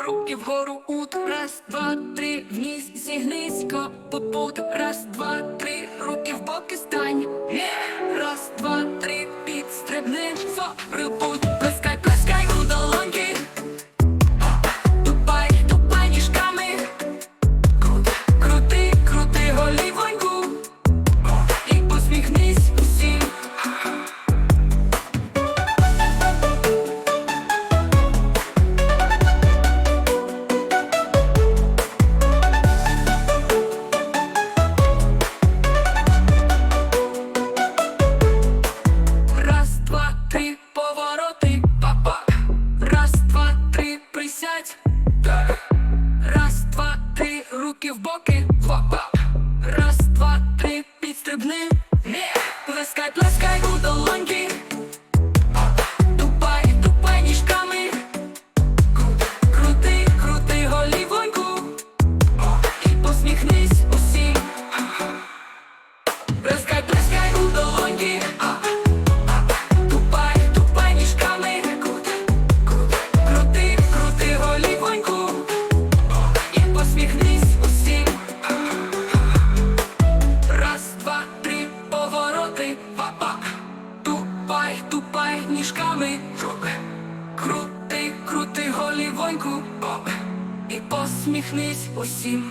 руки вгору ут, раз, два, три, вниз, зігнись, попут, раз, два, три, руки в боки стань, раз, два, три, підстрибни, рибут, плескай, Так. Раз, два, три, руки в боки, папа. Тупай ніжками. Крути, крути голівоньку. І посміхнись усім